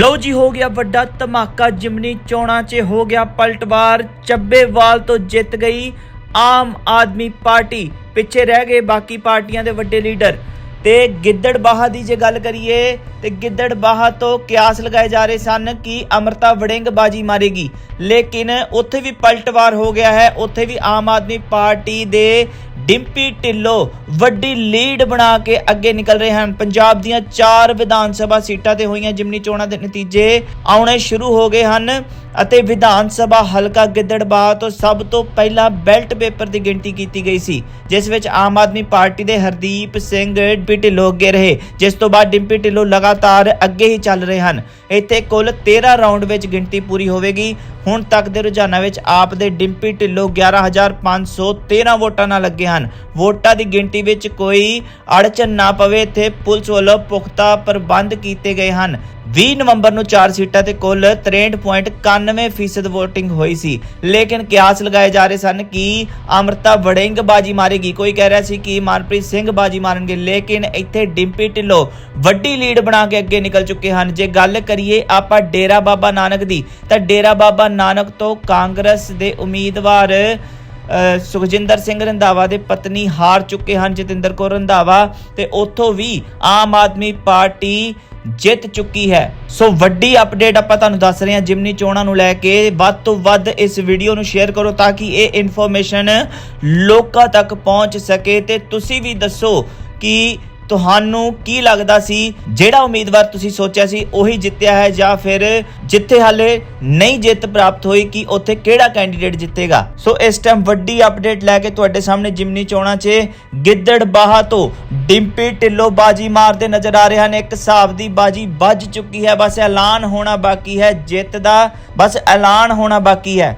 ਲਓ ਜੀ, ਹੋ ਗਿਆ ਵੱਡਾ ਧਮਾਕਾ, ਜਿਮਨੀ ਚੋਣਾਂ 'ਚ ਹੋ ਗਿਆ ਪਲਟਵਾਰ, ਚੱਬੇਵਾਲ ਤੋਂ ਜਿੱਤ ਗਈ ਆਮ ਆਦਮੀ ਪਾਰਟੀ। ਪਿੱਛੇ ਰਹਿ ਗਏ ਬਾਕੀ ਪਾਰਟੀਆਂ ਦੇ ਵੱਡੇ ਲੀਡਰ। ਤੇ ਗਿੱਦੜਬਾਹਾ ਦੀ ਜੇ ਗੱਲ ਕਰੀਏ, ਤੇ ਗਿੱਦੜਬਾਹਾ ਤੋਂ ਕਿਆਸ ਲਗਾਏ ਜਾ ਰਹੇ ਸਨ ਕਿ ਅਮਰਤਾ ਵੜਿੰਗ ਬਾਜੀ ਮਾਰੇਗੀ। ਲੇਕਿਨ ਉੱਥੇ ਵੀ ਪਲਟਵਾਰ ਹੋ ਗਿਆ ਹੈ, ਉੱਥੇ ਵੀ ਆਮ ਆਦਮੀ ਪਾਰਟੀ ਦੇ ਡਿੰਪੀ ਢਿੱਲੋਂ ਵੱਡੀ ਲੀਡ ਬਣਾ ਕੇ ਅੱਗੇ ਨਿਕਲ ਰਹੇ ਹਨ। ਪੰਜਾਬ ਦੀਆਂ ਚਾਰ ਵਿਧਾਨ ਸਭਾ ਸੀਟਾਂ ਤੇ ਹੋਈਆਂ ਜਿਮਨੀ ਚੋਣਾਂ ਦੇ ਨਤੀਜੇ ਆਉਣੇ ਸ਼ੁਰੂ ਹੋ ਗਏ ਹਨ। ਅਤੇ ਵਿਧਾਨ ਸਭਾ ਹਲਕਾ ਗਿੱਦੜਬਾਹਾ ਤੋਂ ਸਭ ਤੋਂ ਪਹਿਲਾਂ ਬੈਲਟ ਪੇਪਰ ਦੀ ਗਿਣਤੀ ਕੀਤੀ ਗਈ ਸੀ, ਜਿਸ ਵਿੱਚ ਆਮ ਆਦਮੀ ਪਾਰਟੀ ਦੇ ਹਰਦੀਪ ਸਿੰਘ ਡਿੰਪੀ ਢਿੱਲੋਂ ਅੱਗੇ ਰਹੇ, ਜਿਸ ਤੋਂ ਬਾਅਦ ਡਿੰਪੀ ਢਿੱਲੋਂ ਲਗਾਤਾਰ ਅੱਗੇ ਹੀ ਚੱਲ ਰਹੇ ਹਨ। ਇੱਥੇ ਕੁੱਲ 13 ਰਾਉਂਡ ਵਿੱਚ ਗਿਣਤੀ ਪੂਰੀ ਹੋਵੇਗੀ। ਹੁਣ ਤੱਕ ਦੇ ਰੁਝਾਨਾਂ ਵਿੱਚ ਆਪ ਦੇ ਡਿੰਪੀ ਢਿੱਲੋਂ 11513 ਵੋਟਾਂ ਨਾਲ ਲੱਗੇ ਹਨ। ਵੋਟਾਂ ਦੀ ਗਿਣਤੀ ਵਿੱਚ ਕੋਈ ਅੜਚਨ ਨਾ ਪਵੇ, ਇੱਥੇ ਪੁਲਿਸ ਵੱਲੋਂ ਪੁਖਤਾ ਪ੍ਰਬੰਧ ਕੀਤੇ ਗਏ ਹਨ। 20 ਨਵੰਬਰ ਨੂੰ 4 ਸੀਟਾਂ ਤੇ ਕੁੱਲ 63.91% VOTING ਹੋਈ ਸੀ। ਲੇਕਿਨ ਕਿਆਸ ਲਗਾਏ ਜਾ ਰਹੇ ਸਨ ਕਿ ਅਮਰਤਾ ਵੜਿੰਗ ਬਾਜੀ ਮਾਰੇਗੀ। ਕੋਈ ਕਹਿ ਰਿਹਾ ਸੀ ਕਿ ਮਨਪ੍ਰੀਤ ਸਿੰਘ ਬਾਜੀ ਮਾਰਨਗੇ, ਲੇਕਿਨ ਇੱਥੇ ਡਿੰਪੀ ਢਿੱਲੋਂ ਵੱਡੀ ਲੀਡ ਬਣਾ ਕੇ ਅੱਗੇ ਨਿਕਲ ਚੁੱਕੇ ਹਨ। ਜੇ ਗੱਲ ਕਰੀਏ ਆਪਾਂ ਡੇਰਾ ਬਾਬਾ ਨਾਨਕ ਦੀ, ਤਾਂ ਡੇਰਾ ਬਾਬਾ ਨਾਨਕ ਤੋਂ ਕਾਂਗਰਸ ਦੇ ਉਮੀਦਵਾਰ ਸੁਖਜਿੰਦਰ ਸਿੰਘ ਰੰਧਾਵਾ ਦੇ ਪਤਨੀ ਹਾਰ ਚੁੱਕੇ ਹਨ, ਜਤਿੰਦਰ ਕੌਰ ਰੰਧਾਵਾ, ਤੇ ਉੱਥੋਂ ਵੀ ਆਮ ਆਦਮੀ ਪਾਰਟੀ ਜਿੱਤ ਚੁੱਕੀ ਹੈ। ਸੋ ਵੱਡੀ ਅਪਡੇਟ ਆਪਾਂ ਤੁਹਾਨੂੰ ਦੱਸ ਰਹੇ ਹਾਂ ਜਿਮਨੀ ਚੋਣਾਂ ਨੂੰ ਲੈ ਕੇ। ਵੱਧ ਤੋਂ ਵੱਧ ਇਸ ਵੀਡੀਓ ਨੂੰ ਸ਼ੇਅਰ ਕਰੋ ਤਾਂ ਕਿ ਇਹ ਇਨਫੋਰਮੇਸ਼ਨ ਲੋਕਾਂ ਤੱਕ ਪਹੁੰਚ ਸਕੇ। ਤੇ ਤੁਸੀਂ ਵੀ ਦੱਸੋ ਕਿ ਤੁਹਾਨੂੰ ਕੀ ਲੱਗਦਾ ਸੀ? ਜਿਹੜਾ ਉਮੀਦਵਾਰ ਤੁਸੀਂ ਸੋਚਿਆ ਸੀ, ਉਹੀ ਜਿੱਤਿਆ ਹੈ ਜਾਂ ਫਿਰ ਜਿੱਥੇ ਹਾਲੇ ਨਹੀਂ ਜਿੱਤ ਪ੍ਰਾਪਤ ਹੋਈ, ਕਿ ਉੱਥੇ ਕਿਹੜਾ ਕੈਂਡੀਡੇਟ ਜਿੱਤੇਗਾ? ਸੋ ਇਸ ਟਾਈਮ ਵੱਡੀ ਅਪਡੇਟ ਲੈ ਕੇ ਤੁਹਾਡੇ ਸਾਹਮਣੇ ਜਿਮਨੀ ਚੋਣਾਂ 'ਚ ਗਿੱਦੜ ਗਿੱਦੜਬਾਹਾ ਤੋਂ ਡਿੰਪੀ ਢਿੱਲੋਂ ਬਾਜੀ ਮਾਰਦੇ ਨਜ਼ਰ ਆ ਰਹੇ ਹਨ। ਇੱਕ ਹਿਸਾਬ ਦੀ ਬਾਜੀ ਵੱਜ ਚੁੱਕੀ ਹੈ, ਬਸ ਐਲਾਨ ਹੋਣਾ ਬਾਕੀ ਹੈ, ਜਿੱਤ ਦਾ ਬਸ ਐਲਾਨ ਹੋਣਾ ਬਾਕੀ ਹੈ।